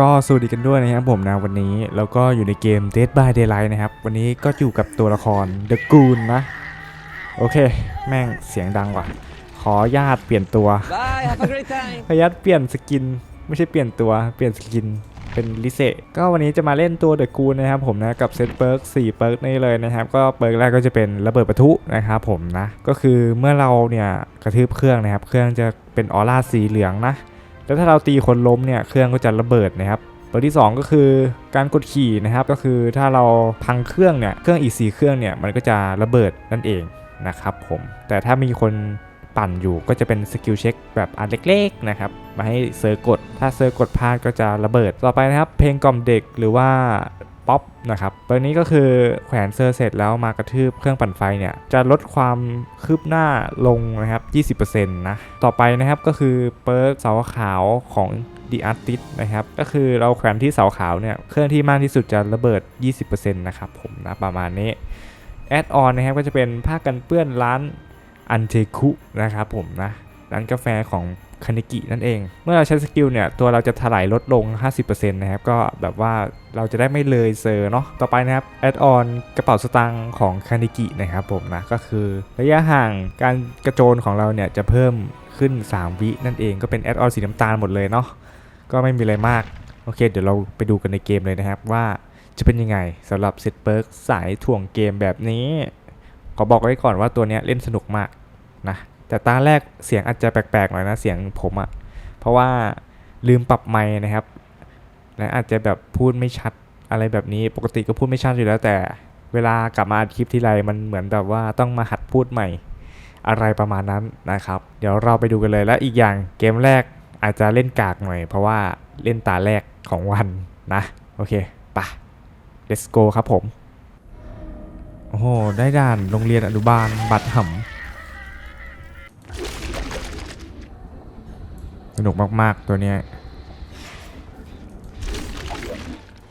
ก็สวัสดีกันด้วยนะครับผมนะวันนี้แล้วก็อยู่ในเกม Dead by Daylight นะครับ วันนี้ก็อยู่กับตัวละคร The Goon นะ โอเค แม่งเสียงดังว่ะ ขอญาตเปลี่ยนตัว Bye, have a great time. ขอญาตเปลี่ยนสกิน ไม่ใช่เปลี่ยนตัวเปลี่ยนสกินเป็นลิเซก็วันนี้จะมาเล่นตัว The Goon นะครับผมนะกับเซตเปิร์ก4เปิร์กนี่เลยนะครับ ก็เปิร์กแรกก็จะเป็นระเบิดปะทุนะครับผมนะ ก็คือเมื่อเราเนี่ยกระทืบเครื่องนะครับ เครื่องจะเป็นออร่าสีเหลืองนะ แล้วถ้าเราตีคนล้มเนี่ยเครื่องก็จะระเบิดนะครับตัวที่ 2 ก็คือการกดขี่นะครับก็คือถ้าเราพังเครื่องเนี่ยเครื่องอีกสีเครื่องเนี่ยมันก็จะระเบิดนั่นเองนะครับผมแต่ถ้ามีคนปั่นอยู่ก็จะเป็นสกิลเช็คแบบอันเล็กๆนะครับมาให้เซอร์กด ถ้าเซอร์กดพลาดก็จะระเบิดต่อไปนะครับเพลงกล่อมเด็กหรือว่า ป๊อปนะครับตัวนี้ก็คือแขวนเซอร์เสร็จแล้วมากระทืบเครื่องปั่นไฟเนี่ยจะลดความคืบหน้าลงนะครับ 20%นะ ต่อไปนะครับก็คือเปิร์กเสาขาวของ The Artist นะครับก็คือเราแขวนที่เสาขาวเนี่ยเครื่องที่มากที่สุดจะระเบิด 20%นะครับผมนะประมาณนี้แอดออนนะครับก็จะเป็นผ้ากันเปื้อนร้านอันเทคุนะครับผมนะร้านกาแฟของ คานิกินั่นเอง เมื่อเราใช้สกิลเนี่ย ตัวเราจะถลายลดลง 50%นะครับ ก็แบบว่าเราจะได้ไม่เลยเซอร์เนาะ ต่อไปนะครับ แอดออนกระเป๋าสตางค์ของคานิกินะครับผมนะ ก็คือระยะห่างการกระโจนของเราเนี่ยจะเพิ่มขึ้น 3 วินั่นเอง ก็เป็นแอดออนสีน้ำตาลหมดเลยเนาะ ก็ไม่มีอะไรมาก โอเค เดี๋ยวเราไปดูกันในเกมเลยนะครับว่าจะเป็นยังไงสำหรับเซตเปิร์กสายถ่วงเกมแบบนี้ ขอบอกไว้ก่อนว่าตัวเนี้ยเล่นสนุกมากนะ แต่ตาแรกเสียงอาจจะแปลกๆหน่อยนะเสียงผมอะเพราะว่าลืมปรับไมค์นะครับและอาจจะแบบพูดไม่ชัดอะไรแบบนี้ปกติก็พูดไม่ชัดอยู่แล้ว แต่เวลากลับมาอัดคลิปทีไรมันเหมือนแบบว่าต้องมาหัดพูดใหม่อะไรประมาณนั้นนะครับ เดี๋ยวเราไปดูกันเลยและอีกอย่างเกมแรกอาจจะเล่นกากหน่อย เพราะว่าเล่นตาแรกของวันนะโอเคปะ let's go ครับผม โอ้โห ได้ด่านโรงเรียนอนุบาลบัตรห่ำ สนุกมากๆตัวนี้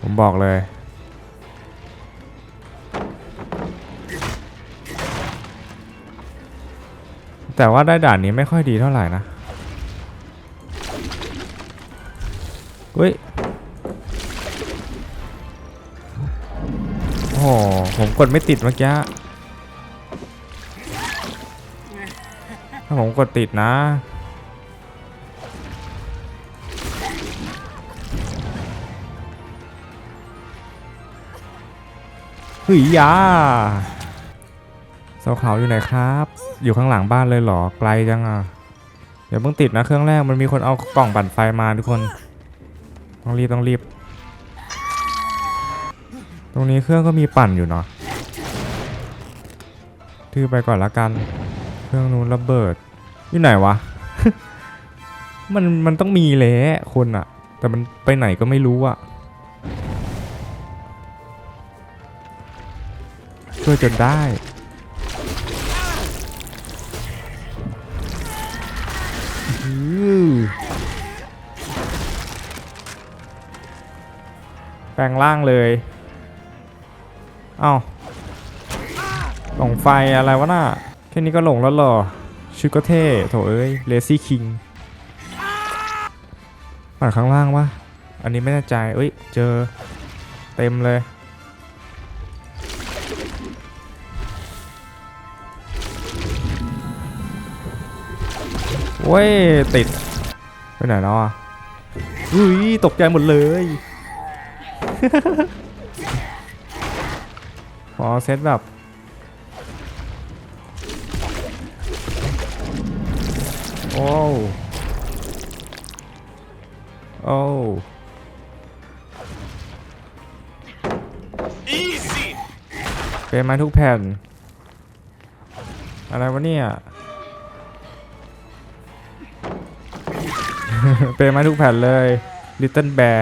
ผมบอกเลย แต่ว่าได้ด่านนี้ไม่ค่อยดีเท่าไหร่นะเฮ้ยโอ้โหผมกดไม่ติดเมื่อกี้ถ้าผมกดติดนะ ฮ้ยยาเสาขาวอยู่ไหนครับ อยู่ข้างหลังบ้านเลยเหรอ ไกลจังอะเดี๋ยวเพิ่งติดนะเครื่องแรกมันมีคนเอากล่องปั่นไฟมาทุกคน ต้องรีบต้องรีบ ตรงนี้เครื่องก็มีปั่นอยู่เนาะทื่อไปก่อนละกัน เครื่องนู้นระเบิด อยู่ไหนวะ มันมันต้องมีแหละคนอะแต่มันไปไหนก็ไม่รู้อะ ช่วยจนได้ฮือแปลงร่างเลย เอ้าหลงไฟอะไรวะน่ะ แค่นี้ก็หลงแล้วหรอ ชุดก็เท่ โถเอ้ย เลซี่คิงปั่นข้างล่างวะ อันนี้ไม่แน่ใจ เอ้ย เจอ เต็มเลย เว้ย ติด ไปไหนแล้วอะอุ้ยตกใจหมดเลยขอเซตแบบโอ้วโอ้ว Easy. เป็นมาทุกแผ่น อะไรวะเนี่ย เปมาทุกแผ่นเลย Little Bear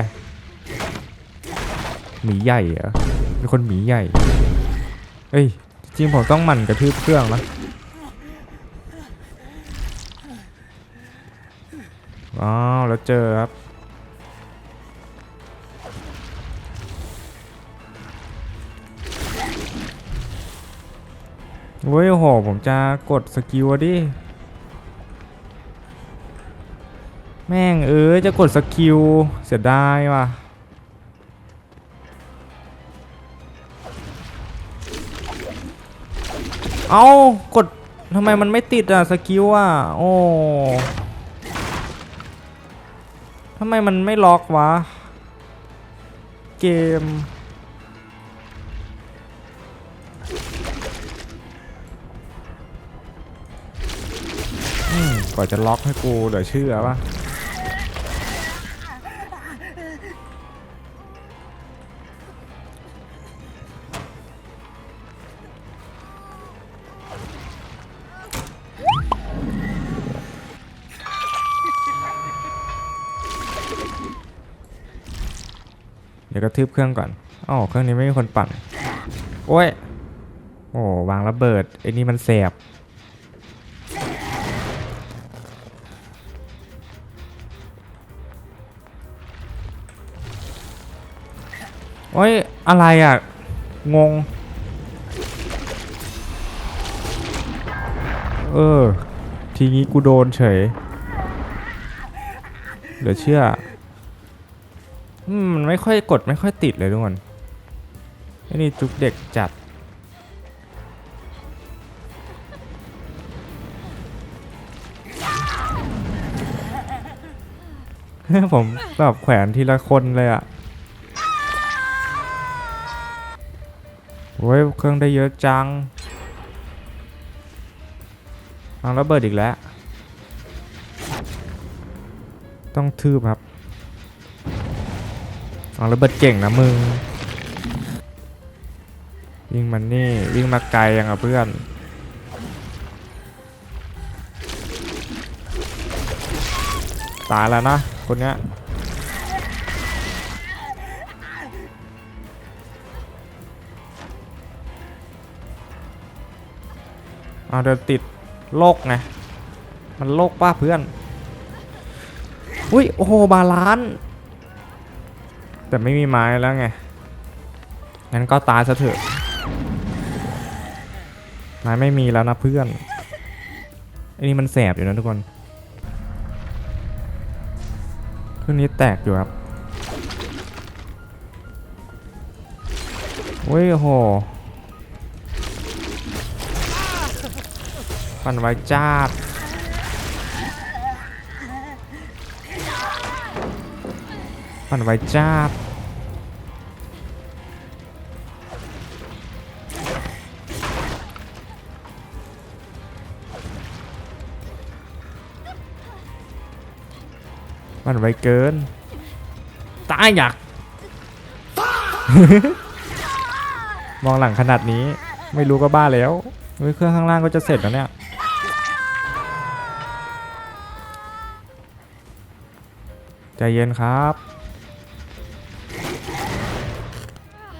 หมีใหญ่เหรอเป็นคนหมีใหญ่ เอ้ย จริงผมต้องหมั่นกระทืบเครื่องนะอ้าวแล้วเจอครับเว้ยโอ้โหผมจะกดสกิลดิ แม่งเอ้ยจะกดสกิลเสียดายว่ะเอากดทำไมมันไม่ติดอะสกิลอะโอ้ทำไมมันไม่ล็อกวะ เกม อืมกว่าจะล็อกให้กูเดี๋ยวเชื่อปะ ดี๋ยวกระทืบเครื่องก่อนอ๋อเครื่องนี้ไม่มีคนปั่น โอ้ย โอ้วางระเบิดไอ้นี่มันแสบโอ้ย อะไรอะ งง เออ ทีนี้กูโดนเฉยเดี๋ยวเชื่อ มันไม่ค่อยกดไม่ค่อยติดเลยทุกคนนี่จุกเด็กจัด ผมแบบแขวนทีละคนเลยอะโอ้ยเครื่องได้เยอะจังเอาระเบิดอีกแล้ว ต้องทืบครับ เอาระเบิดเก่งนะมึงวิ่งมันนี่วิ่งมาไกลยังอะเพื่อนตายแล้วนะคนเนี้ยเอาเดินติดโลกไงมันโลกป้าเพื่อนอุ้ยโอ้โหบาลานซ์ แต่ไม่มีไม้แล้วไง งั้นก็ตายซะเถอะ ไม้ไม่มีแล้วนะเพื่อนไอ้นี่มันแสบอยู่นะทุกคนเครื่องนี้แตกอยู่ครับโอ้ยโหปั่นไว้จ้า ปั่นไว้จ้าดปั่นไว้เกิน ตายอยาก มองหลังขนาดนี้ ไม่รู้ก็บ้าแล้วเฮ้ยเครื่องข้างล่างก็จะเสร็จแล้วเนี่ยใจเย็นครับ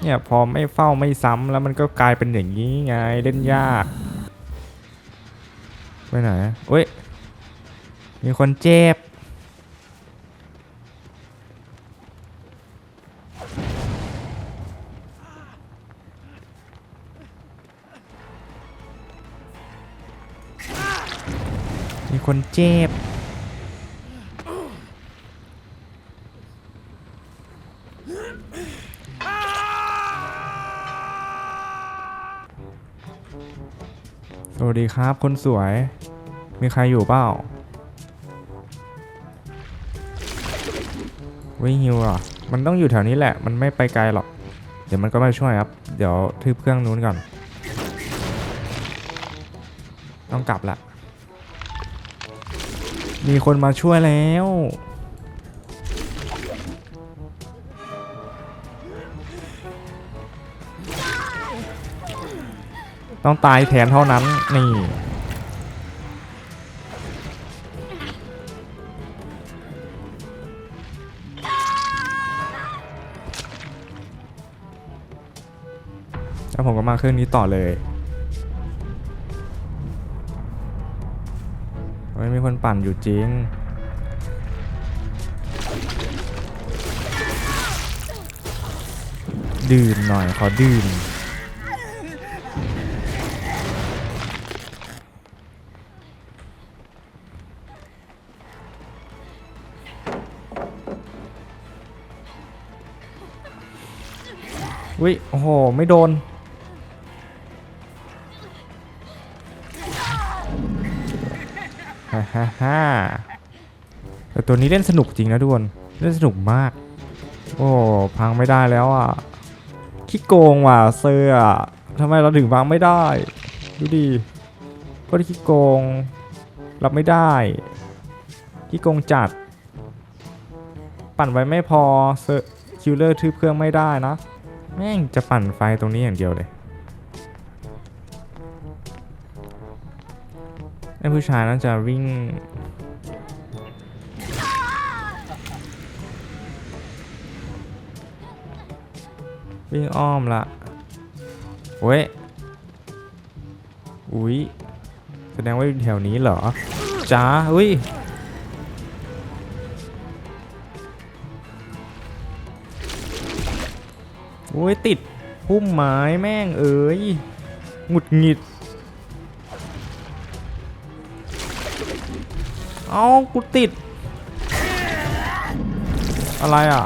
เนี่ยพอไม่เฝ้าไม่ซ้ำแล้วมันก็กลายเป็นอย่างนี้ไงเล่นยาก ไปไหนเอ้ย มีคนเจ็บ มีคนเจ็บ วัสดีครับ คนสวย มีใครอยู่เปล่าวิ่งฮิวเหรอมันต้องอยู่แถวนี้แหละ มันไม่ไปไกลหรอก เดี๋ยวมันก็มาช่วยครับ เดี๋ยวทึบเครื่องนู้นก่อน ต้องกลับละ มีคนมาช่วยแล้ว ต้องตายแทนเท่านั้น นี่ แล้วผมก็มาเครื่องนี้ต่อเลยเฮ้มีคนปั่นอยู่จริงดื่มหน่อย ขอดื่ม อุ้ยโอ้โห ไม่โดน ฮ่าฮ่าฮ่าแต่ตัวนี้เล่นสนุกจริงนะทุกคน เล่นสนุกมาก โอ้ พังไม่ได้แล้วอะ ขี้โกงว่ะเซอร์อะทำไมเราถึงพังไม่ได้ ดูดิก็ขี้โกง รับไม่ได้ ขี้โกงจัด ปั่นไว้ไม่พอเซอร์คิลเลอร์ทืบเครื่องไม่ได้นะ แม่งจะปั่นไฟตรงนี้อย่างเดียวเลยไอ้ผู้ชายน่าจะวิ่ง วิ่งอ้อมละเว้ย อุ๊ยแสดงว่าอยู่แถวนี้เหรอจ้าอุ้ย โอ้ยติดพุ่มไม้แม่งเอ้ยหงุดหงิด เอากูติด อะไรอะ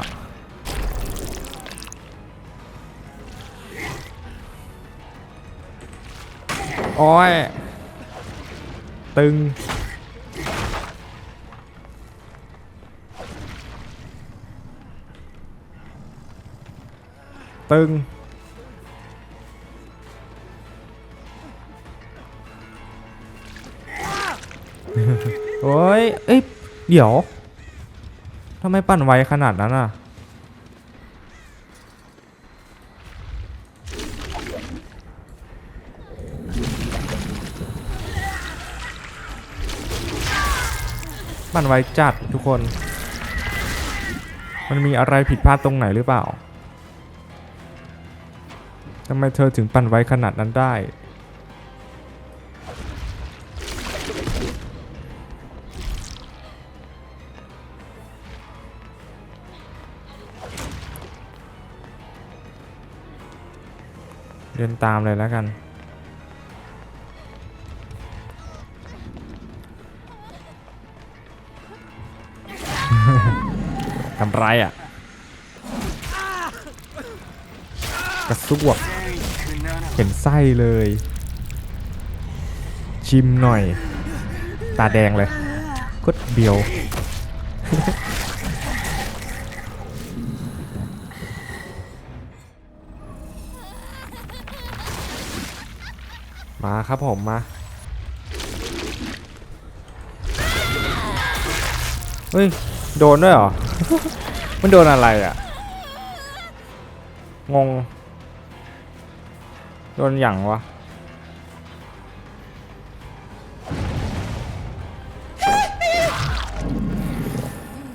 โอ้ย ตึง ตึง โอ้ย เอ้ย เดี๋ยว ทำไมปั่นไวขนาดนั้นอะ ปั่นไวจัดทุกคน มันมีอะไรผิดพลาดตรงไหนหรือเปล่า ทำไมเธอถึงปั่นไวขนาดนั้นได้ เดินตามเลยแล้วกันทำไรอะ วกเห็นไส้เลย ชิมหน่อย ตาแดงเลยกดเบียว มาครับผมมาเฮ้ย โดนด้วยเหรอ มันโดนอะไรอะ งง โดนอย่างวะ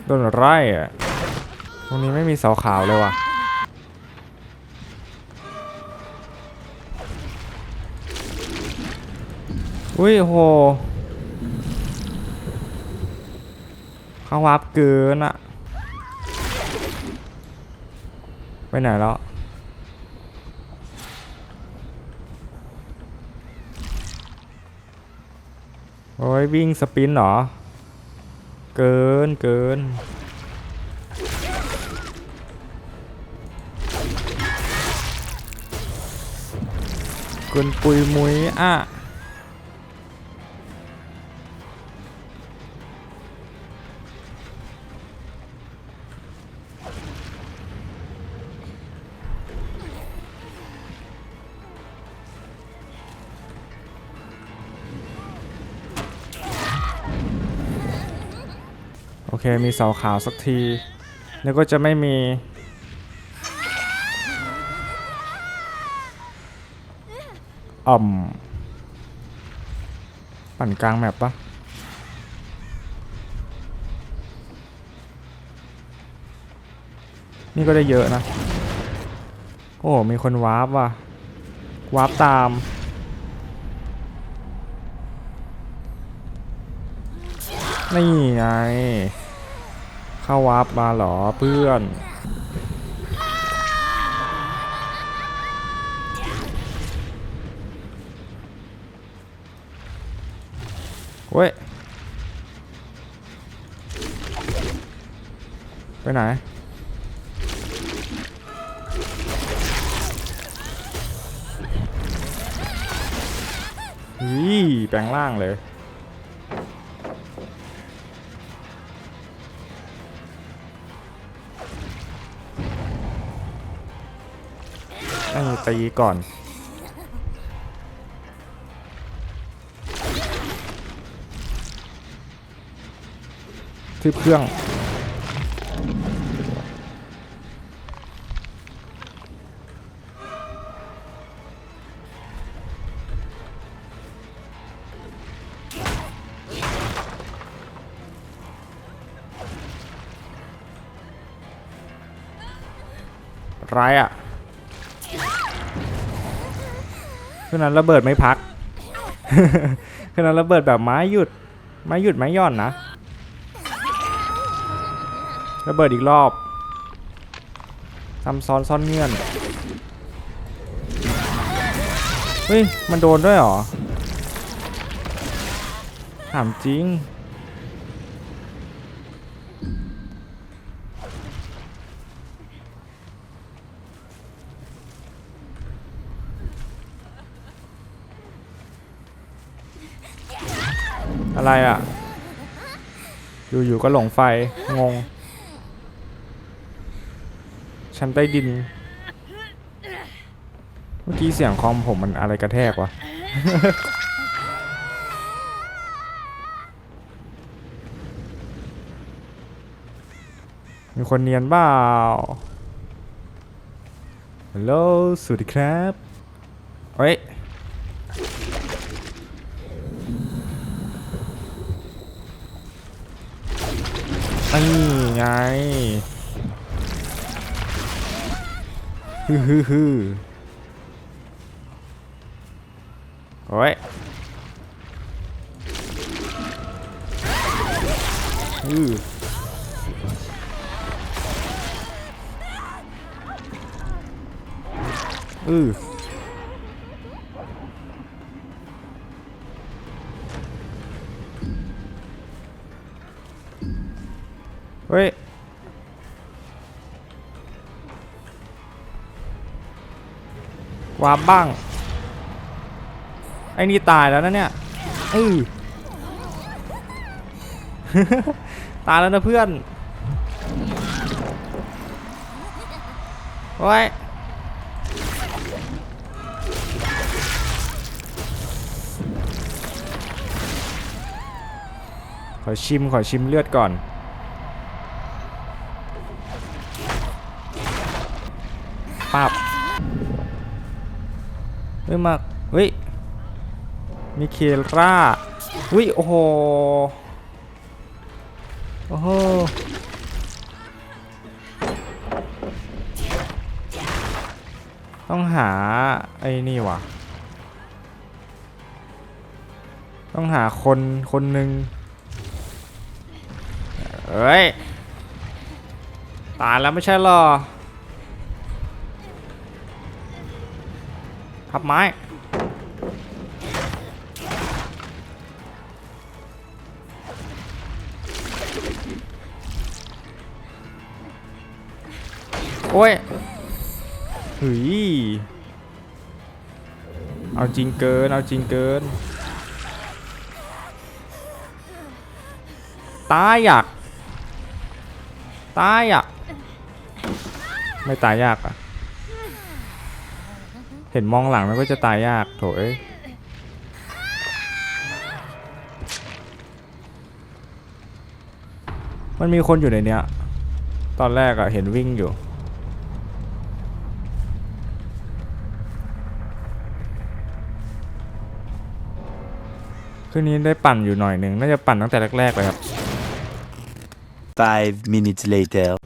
โดนไรอะตรงนี้ไม่มีเสาขาวเลยว่ะอุ้ยโหเข้าวับเกินอะไปไหนแล้ว ยวิ่งสปินเหรอ เกินเกินเกินปุยมุยอะ มีเสาขาวสักที แล้วก็จะไม่มี อ่อม ปั่นกลางแมปปะนี่ก็ได้เยอะนะ โอ้ มีคนวาร์ปว่ะ วาร์ปตาม นี่ไง เข้าวาร์ปมาหรอเพื่อนเว้ย ไปไหน ฮีแปลงร่างเลย ออตีก่อน ทึบเครื่อง คืนนั้นระเบิดไม่พักคืนนั้นระเบิดแบบไม้หยุด ไม้หยุดไม้ย่อนนะ ระเบิดอีกรอบซ้ำซ้อนซ้อนเงื่อน เฮ้ย มันโดนด้วยหรอ ถามจริง อะไรอะ อยู่ๆก็หลงไฟ งง ชั้นใต้ดิน เมื่อกี้เสียงคอมผมมันอะไรกระแทกวะ มีคนเนียนเปล่าฮัลโหลสวัสดีครับ เฮ้ย นี่ไงฮึฮึฮึโอ้ยอืออื ฮ้ย วาร์ปบ้าง ไอ้นี่ตายแล้วนะเนี่ยอือตายแล้วนะเพื่อนโอ้ยขอชิมขอชิมเลือดก่อน ปับเฮ้ยมาเฮ้ยมีเคล่าอุ้ยโอ้โห โอ้โห ต้องหา ไอ้นี่ว่ะต้องหาคนคนหนึ่งเอ้ย ตายแล้วไม่ใช่หรอ พับไม้ โอ้ยเฮ้ยเอาจริงเกิน เอาจริงเกิน ตายอยาก ตายอยาก ไม่ตายยากอะ ห็นมองหลังแล้วก็จะตายยากโถเอ้ยมันมีคนอยู่ในเนี้ย ตอนแรกอะเห็นวิ่งอยู่ คืนนี้ได้ปั่นอยู่หน่อยหนึ่งน่าจะปั่นตั้งแต่แรกๆเลยครับ Five minutes later.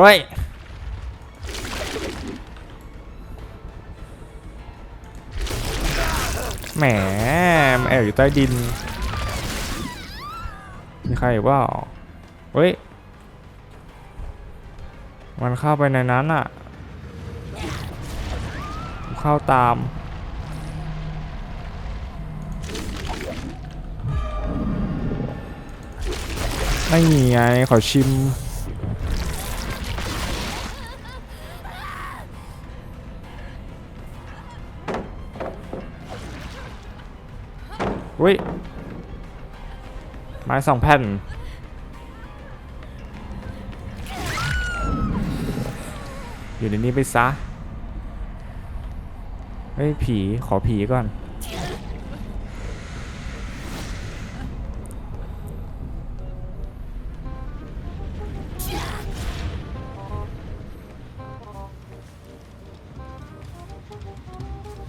โอ้ยแหมแอบอยู่ใต้ดิน มีใครอยู่เปล่าเฮ้ย มันเข้าไปในนั้นอะเข้าตาม ไม่มีไงขอชิม อุ้ยไม้สองแผ่น อยู่ในนี้ไปซะเฮ้ยผีขอผีก่อน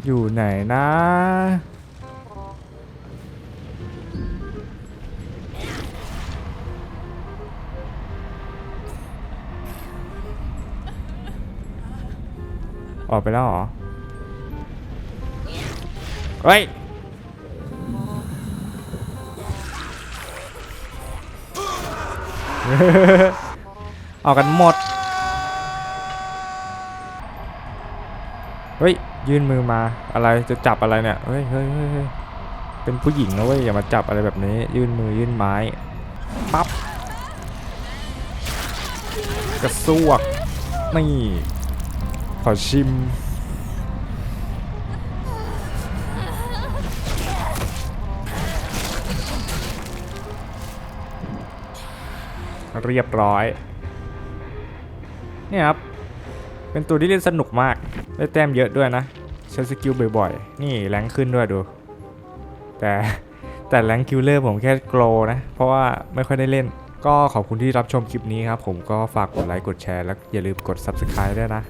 อยู่ไหนนะ ออกไปแล้วเหรอ เฮ้ย ออกกันหมด เฮ้ย ยื่นมือมาอะไรจะจับอะไรเนี่ยเฮ้ยเฮ้ยเฮ้ยเฮ้ยเป็นผู้หญิงนะเว้ยอย่ามาจับอะไรแบบนี้ ยื่นมือยื่นไม้ปั๊บกระซวกนี่ ขอชิม เรียบร้อย เนี่ยครับ เป็นตัวที่เล่นสนุกมาก ได้แต้มเยอะด้วยนะ ใช้สกิลบ่อยๆ นี่แรงขึ้นด้วยดู แต่แต่แรงคิวเลอร์ผมแค่โกลนะ เพราะว่าไม่ค่อยได้เล่นก็ขอบคุณที่รับชมคลิปนี้ครับ ผมก็ฝากกดไลค์กดแชร์ แล้วอย่าลืมกด Subscribe ด้วยนะ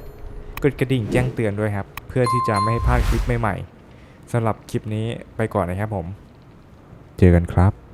กดกระดิ่งแจ้งเตือนด้วยครับ เพื่อที่จะไม่ให้พลาดคลิปใหม่ๆสำหรับคลิปนี้ไปก่อนนะครับผม เจอกันครับ